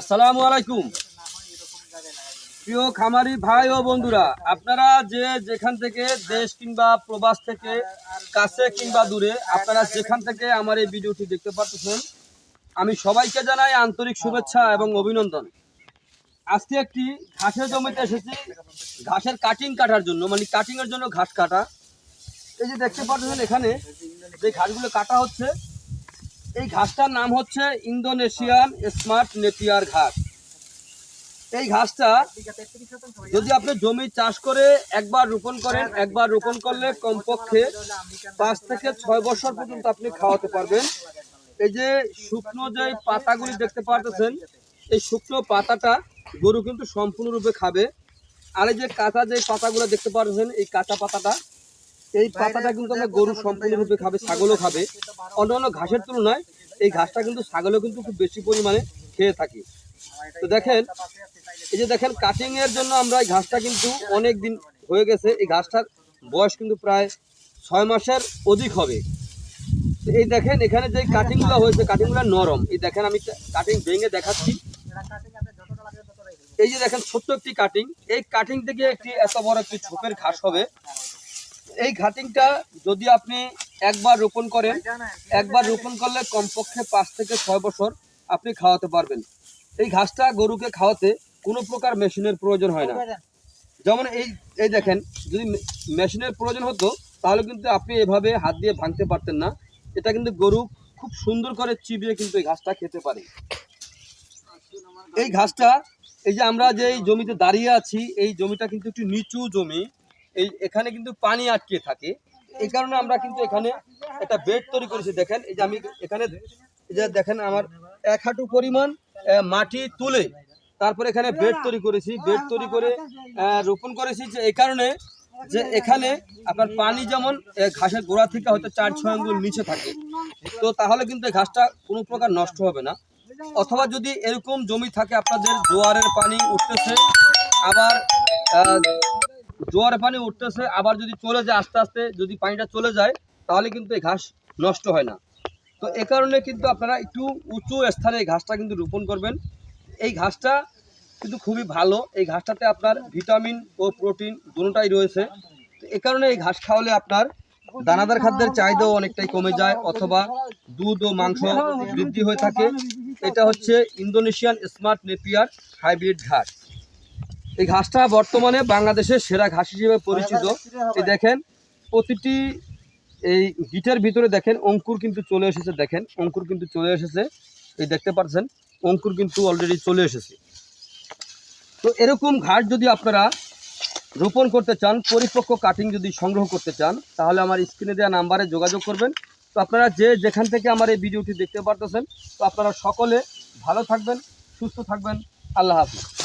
আসসালামু আলাইকুম। প্রিয় খামারি ভাই ও বন্ধুরা, আপনারা যে যেখান থেকে দেশ কিংবা প্রবাস থেকে কাছে কিংবা দূরে, আপনারা যেখান থেকে আমার এই ভিডিওটি দেখতে পাচ্ছেন আমি সবাইকে জানাই আন্তরিক শুভেচ্ছা এবং অভিনন্দন। আজকে একটি ঘাসের জমিতে এসেছি। ঘাসের কাটিং কাটার জন্য মানে কাটিং এর জন্য ঘাস কাটা। এই যে দেখতে পাচ্ছেন এখানে যে ঘাসগুলো কাটা হচ্ছে এই ঘাসটার নাম হচ্ছে ইন্দোনেশিয়ান স্মার্ট নেপিয়ার ঘাস। এই ঘাসটা যদি আপনি জমি চাষ করে একবার রোপণ করেন, একবার রোপণ করলে কমপক্ষে পাঁচ থেকে ছয় বছর পর্যন্ত আপনি খাওয়াতে পারবেন। এই যে শুকনো যে পাতাগুলি দেখতে পারতেছেন, এই শুকনো পাতাটা গরু কিন্তু সম্পূর্ণরূপে খাবে। আর এই যে কাঁচা যে পাতাগুলো দেখতে পাচ্ছেন এই কাঁচা পাতাটা, এই পাতাটা কিন্তু আমরা গরু সম্পূর্ণরূপে খাবে, ছাগলও খাবে। অন্যান্য ঘাসের তুলনায় এই ঘাসটা কিন্তু ছাগলও কিন্তু খুব বেশি পরিমাণে খেয়ে থাকি। তো দেখেন, এই যে দেখেন কাটিং এর জন্য আমরা এই ঘাসটা কিন্তু অনেক দিন হয়ে গেছে। এই ঘাসটার বয়স কিন্তু প্রায় ছয় মাসের অধিক হবে। এই দেখেন, এখানে যে কাটিংগুলো হয়েছে কাটিংগুলো নরম। এই দেখেন, আমি কাটিং ভেঙে দেখাচ্ছি। এই যে দেখেন, ছোট্ট একটি কাটিং এই কাটিং থেকে একটি এত বড় একটি ছোপের ঘাস হবে। এই ঘাটিংটা যদি আপনি একবার রোপণ করেন একবার রোপণ করলে কমপক্ষে পাঁচ থেকে ছয় বছর আপনি খাওয়াতে পারবেন। এই ঘাসটা গরুকে খাওয়াতে কোনো প্রকার মেশিনের প্রয়োজন হয় না। যেমন এই এই দেখেন যদি মেশিনের প্রয়োজন হতো তাহলে কিন্তু আপনি এভাবে হাত দিয়ে ভাঙতে পারতেন না। এটা কিন্তু গরু খুব সুন্দর করে চিবিয়ে কিন্তু এই ঘাসটা খেতে পারে। এই ঘাসটা এই যে আমরা যে এই জমিতে দাঁড়িয়ে আছি এই জমিটা কিন্তু একটু নিচু জমি। এই এখানে কিন্তু পানি আটকে থাকে। এই কারণে আমরা কিন্তু এখানে একটা বেড তৈরি করেছি। দেখেন, এই যে আমি এখানে, এই যে দেখেন আমার এক হাঁটু পরিমাণ মাটি তুলে তারপরে এখানে বেড তৈরি করেছি। বেড তৈরি করে রোপণ করেছি যে এই কারণে যে এখানে আপনার পানি যেমন ঘাসের গোড়া থেকে হয়তো চার, ছয় আঙ্গুল নিচে থাকে। তো তাহলে কিন্তু এই ঘাসটা কোনো প্রকার নষ্ট হবে না। অথবা যদি এরকম জমি থাকে, আপনাদের জোয়ারের পানি উঠতেছে, আবার আহ, জোয়ারের পানি উঠতেছে আবার যদি চলে যায় আস্তে আস্তে যদি পানিটা চলে যায় তাহলে কিন্তু এই ঘাস নষ্ট হয় না। তো এ কারণে কিন্তু আপনারা একটু উঁচু স্থানে এই ঘাসটা কিন্তু রোপণ করবেন। এই ঘাসটা কিন্তু খুবই ভালো। এই ঘাসটাতে আপনার ভিটামিন ও প্রোটিন দুটোটাই রয়েছে। তো এ কারণে এই ঘাস খাওয়ালে আপনার দানাদার খাদ্যের চাহিদাও অনেকটাই কমে যায় অথবা দুধ ও মাংস বৃদ্ধি হয়ে থাকে। এটা হচ্ছে ইন্দোনেশিয়ান স্মার্ট নেপিয়ার হাইব্রিড ঘাস। এই ঘাসটা বর্তমানে বাংলাদেশের সেরা ঘাস হিসেবে পরিচিত। এই দেখেন প্রতিটি এই গিটের ভিতরে দেখেন অঙ্কুর কিন্তু চলে এসেছে দেখেন অঙ্কুর কিন্তু চলে এসেছে। এই দেখতে পাচ্ছেন অঙ্কুর কিন্তু অলরেডি চলে এসেছে। তো এরকম ঘাস যদি আপনারা রোপণ করতে চান পরিপক্ক কাটিং যদি সংগ্রহ করতে চান তাহলে আমার স্ক্রিনে দেওয়া নাম্বারে যোগাযোগ করবেন। তো আপনারা যে যেখান থেকে আমার এই ভিডিওটি দেখতে পারতেছেন তো আপনারা সকলে ভালো থাকবেন সুস্থ থাকবেন। আল্লাহ হাফিজ।